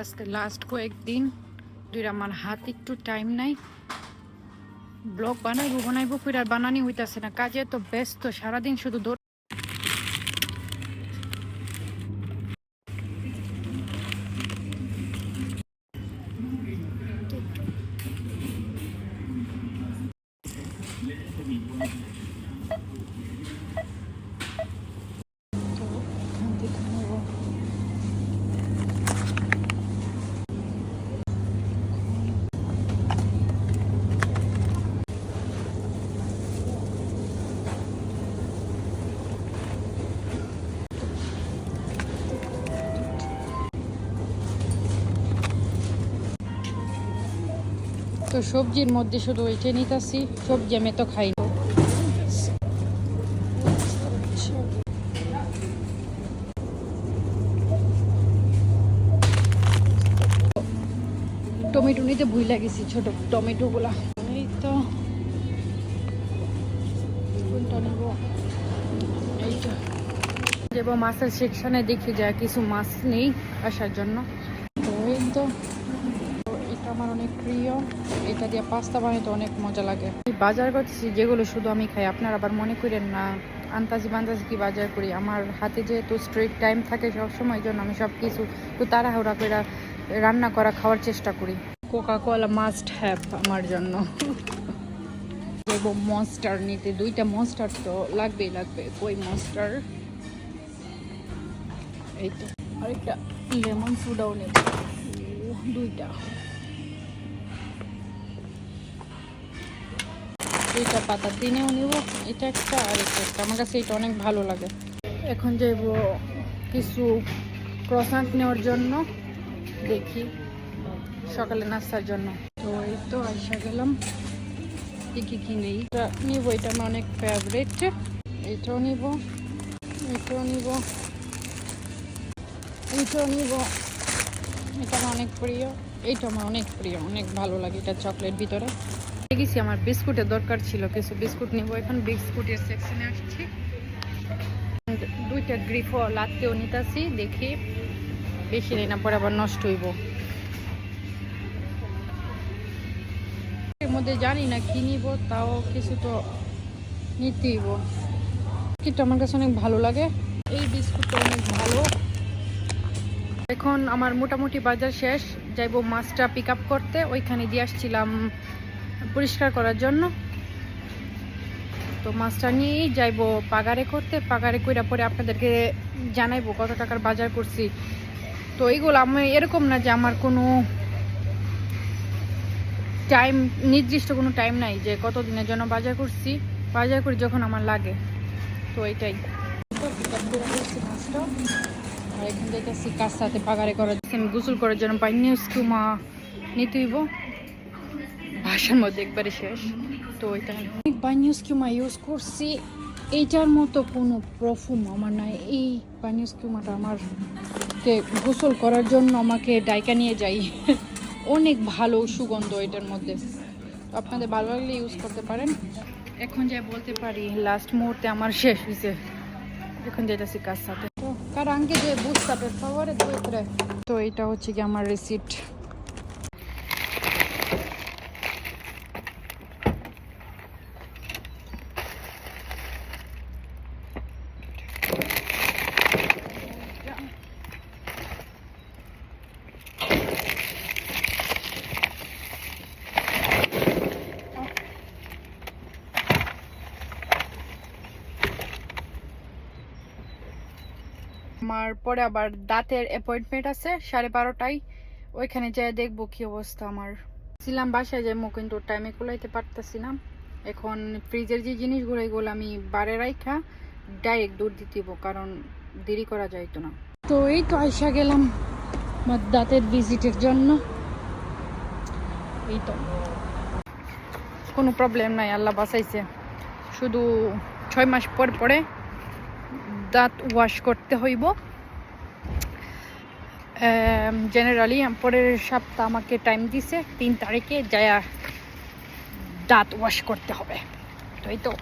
আজকে লাস্ট কয়েকদিন দুই আমার হাত একটু টাইম নাই। ব্লগ বানাইবো বানাইবো ফির আর বানানি হইতাছে না। কাজে তো ব্যস্ত, সারাদিন শুধু দৌড় তো তো সবজির মধ্যে শুধু ওইটা নিতেছি, সবজি আমি তো খাই টমেটো নিতে ভুই লাগেছি ছোট টমেটো গুলা। তো। মাছের সেকশনে দেখি যায় কিছু মাছ নেই আসার জন্য। তো। আমার অনেক প্রিয়। এটা দিয়ে পাস্তা বানাইতে অনেক মজা লাগে। বাজার করতেছি, যেগুলো শুধু আমি খাই, আপনারা আবার মনে করেন না? আন্তাজি বান্তাজি কি বাজার করি? আমার হাতে যেহেতু স্ট্রিট টাইম থাকে সবসময় জন্য আমি সব কিছু তো তাড়াহুড়া করে রান্না করা, খাওয়ার চেষ্টা করি। কোকা কোলা মাস্ট হ্যাভ আমার জন্য। দেবো মনস্টার নিতে। দুইটা মনস্টার তো লাগবেই লাগবে। কই মনস্টার এই তো। আরেকটা লেমন সোডাও নেব দুইটা। দুইটা পাতা। দিনেও নিব, এটা একটা আর এটা একটা। আমার কাছে এটা অনেক ভালো লাগে। এখন যাইব কিছু ক্রসান্ট নেওয়ার জন্য, দেখি সকালে নাস্তার জন্য। তো এই তো আসা গেলাম। কি কি নেই এটা নিব, এটা আমার অনেক ফেভারিট এটাও নিব এটাও নিব এটাও নিব। এটা আমার অনেক প্রিয়। এইটা আমার অনেক প্রিয়, অনেক ভালো লাগে এটা চকলেট ভিতরে। গেছি, আমার বিস্কুটের দরকার ছিল, কিছু বিস্কুট নিব। এখন বিস্কুটের সেকশনে আসছি। দুইটা গ্রিফও লাত্তেও নিতেছি, দেখি বেশি নেই না, পরে আবার নষ্ট হইব। মধ্যে জানি না কি নিব, তাও কিছু তো নিতেই হইব। কিন্তু আমার কাছে অনেক ভালো লাগে। এই বিস্কুটটা অনেক ভালো। এখন আমার মোটামুটি বাজার শেষ, যাইব মাছটা পিক করতে। ওইখানে দিয়ে আসছিলাম পরিষ্কার করার জন্য। তো মাছটা নিয়েই যাইবো পাগারে করতে। পাগারে কইরা পরে আপনাদেরকে জানাইবো কত টাকার বাজার করছি। তো এইগুলো আমি এরকম না যে আমার কোনো টাইম, নির্দিষ্ট কোনো টাইম নাই যে কত দিনের জন্য বাজার করছি। বাজার করি যখন আমার লাগে। তো মাছটা। আর এখন যাইতেছি কার সাথে পাগারে করার জন্য, গোসল করার জন্য পাইনি, স্কুমা নিতে হইব। ভাষার মধ্যে একবারে শেষ। তো ওইটা বানিউস কিউমা ইউজ করছি। এইটার মতো কোনো প্রফুম আমার নাই। এই বানিউস কিউমাটা আমার গোসল করার জন্য আমাকে ডাইকা নিয়ে যাই। অনেক ভালো সুগন্ধ এটার মধ্যে। আপনাদের ভালো লাগলে ইউজ করতে পারেন। এখন যা বলতে পারি লাস্ট মুহূর্তে আমার শেষ হয়েছে এখন যেতেছি কাজ সাথে। কার আঙ্কে যে বুঝতে due তো এটা হচ্ছে কি আমার রিসিপ্ট আমার পরে আবার দাঁতের অ্যাপয়েন্টমেন্ট আছে, সাড়ে বারোটায়। ওইখানে যাই দেখব কি অবস্থা আমার। ছিলাম বাসায় যাব কিন্তু টাইমে কুলাইতে পারতেছি না। এখন ফ্রিজের যে জিনিসগুলো, এগুলো আমি বারে রাইখা ডাইরেক্ট দূর দিতে কারণ দেরি করা যাইতো না। তো এই তো আইসা গেলাম আমার দাঁতের ভিজিটের জন্য। এই তো। কোনো প্রবলেম নাই, আল্লাহ বাঁচাইছে। শুধু ছয় মাস পর পরে দাঁত ওয়াশ করতে হইব। জেনারেলি পরের সপ্তাহ আমাকে টাইম দিছে, তিন তারিখে যায়া দাঁত ওয়াশ করতে হবে। তাই তো?